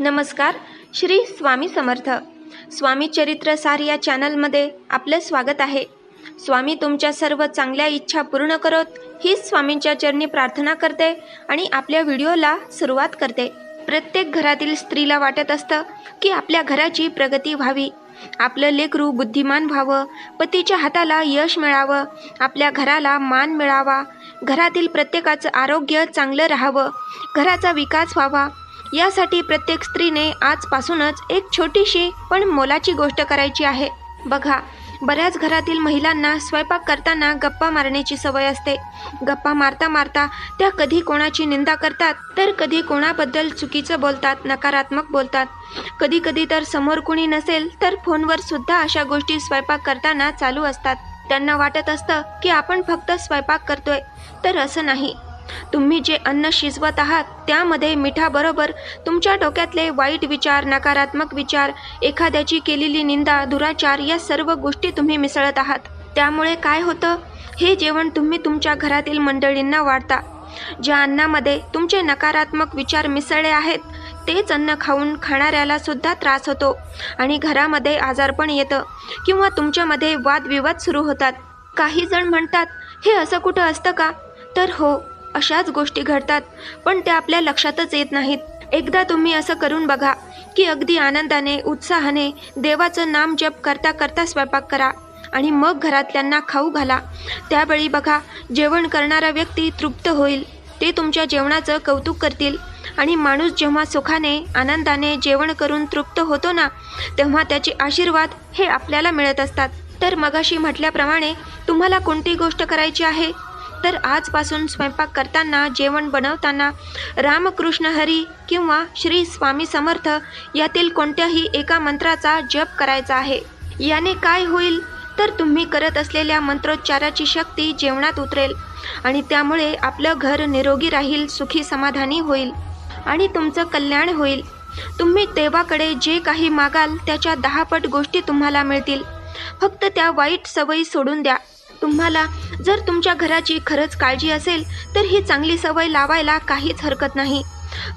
नमस्कार श्री स्वामी समर्थ. स्वामी चरित्र सार या चॅनलमध्ये आपलं स्वागत आहे. स्वामी तुमच्या सर्व चांगल्या इच्छा पूर्ण करत हीच स्वामींच्या चरणी प्रार्थना करते आणि आपल्या व्हिडिओला सुरुवात करते. प्रत्येक घरातील स्त्रीला वाटत असतं की आपल्या घराची प्रगती व्हावी. आपलं लेकरू बुद्धिमान व्हावं पतीच्या हाताला यश मिळावं आपल्या घराला मान मिळावा घरातील प्रत्येकाचं आरोग्य चांगलं राहावं घराचा विकास व्हावा यासाठी प्रत्येक स्त्रीने आजपासूनच एक छोटीशी पण मोलाची गोष्ट करायची आहे. बघा बऱ्याच घरातील महिलांना स्वयंपाक करताना गप्पा मारण्याची सवय असते. गप्पा मारता मारता त्या कधी कोणाची निंदा करतात तर कधी कोणाबद्दल चुकीचं बोलतात नकारात्मक बोलतात. कधी कधी तर समोर कुणी नसेल तर फोनवर सुद्धा अशा गोष्टी स्वयंपाक करताना चालू असतात. त्यांना वाटत असतं की आपण फक्त स्वयंपाक करतोय. तर असं नाही. तुम्ही जे अन्न शिजवत आहात त्यामध्ये मिठाबरोबर तुमच्या डोक्यातले वाईट विचार नकारात्मक विचार एखाद्याची केलेली निंदा दुराचार या सर्व गोष्टी तुम्ही मिसळत आहात. त्यामुळे काय होतं? हे जेवण तुम्ही तुमच्या घरातील मंडळींना वाढता. ज्या अन्नामध्ये तुमचे नकारात्मक विचार मिसळले आहेत तेच अन्न खाऊन खाणाऱ्याला सुद्धा त्रास होतो आणि घरामध्ये आजारपण येतं किंवा तुमच्यामध्ये वादविवाद सुरू होतात. काही जण म्हणतात हे असं कुठं असतं का? तर हो अशाच गोष्टी घडतात पण त्या आपल्या लक्षातच येत नाहीत. एकदा तुम्ही असं करून बघा की अगदी आनंदाने उत्साहाने देवाचं नाम जप करता करता स्वयंपाक करा आणि मग घरातल्यांना खाऊ घाला. त्यावेळी बघा जेवण करणारा व्यक्ती तृप्त होईल. ते तुमच्या जेवणाचं कौतुक करतील. आणि माणूस जेव्हा सुखाने आनंदाने जेवण करून तृप्त होतो ना तेव्हा त्याचे आशीर्वाद हे आपल्याला मिळत असतात. तर मगाशी म्हटल्याप्रमाणे तुम्हाला कोणती गोष्ट करायची आहे? तर आजपासून स्वयंपाक करताना जेवण बनवताना रामकृष्ण हरी किंवा श्री स्वामी समर्थ यातील कोणत्याही एका मंत्राचा जप करायचा आहे. याने काय होईल? तर तुम्ही करत असलेल्या मंत्रोच्चाराची शक्ती जेवणात उतरेल आणि त्यामुळे आपलं घर निरोगी राहील सुखी समाधानी होईल आणि तुमचं कल्याण होईल. तुम्ही देवाकडे जे काही मागाल त्याच्या दहापट गोष्टी तुम्हाला मिळतील. फक्त त्या वाईट सवयी सोडून द्या. तुम्हाला जर तुमच्या घराची खरंच काळजी असेल तर ही चांगली सवय लावायला काहीच हरकत नाही.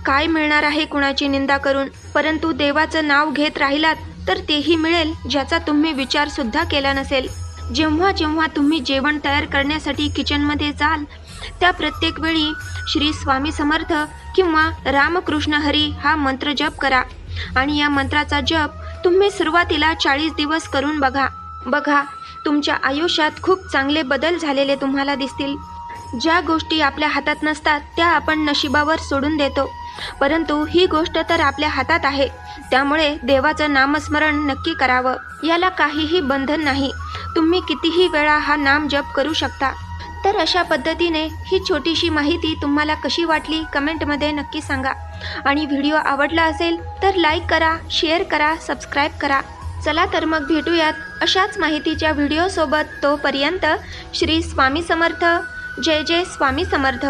काय मिळणार आहे कुणाची निंदा करून? परंतु देवाचं नाव घेत राहिलात तर तेही मिळेल ज्याचा तुम्ही विचारसुद्धा केला नसेल. जेव्हा जेव्हा तुम्ही जेवण तयार करण्यासाठी किचनमध्ये जाल त्या प्रत्येक वेळी श्री स्वामी समर्थ किंवा रामकृष्ण हरी हा मंत्र जप करा. आणि या मंत्राचा जप तुम्ही सुरुवातीला चाळीस दिवस करून बघा. बघा तुमच्या आयुष्यात खूप चांगले बदल झालेले तुम्हाला दिसतील. ज्या गोष्टी आपल्या हातात नसतात त्या आपण नशिबावर सोडून देतो. परंतु ही गोष्ट तर आपल्या हातात आहे. त्यामुळे देवाचं नामस्मरण नक्की करावं. याला काहीही बंधन नाही. तुम्ही कितीही वेळा हा नाम जप करू शकता. तर अशा पद्धतीने ही छोटीशी माहिती तुम्हाला कशी वाटली कमेंटमध्ये नक्की सांगा. आणि व्हिडिओ आवडला असेल तर लाईक करा शेअर करा सबस्क्राईब करा. चला तर मग भेटूयात अशाच माहितीच्या व्हिडिओसोबत तोपर्यंत श्री स्वामी समर्थ. जय जय स्वामी समर्थ.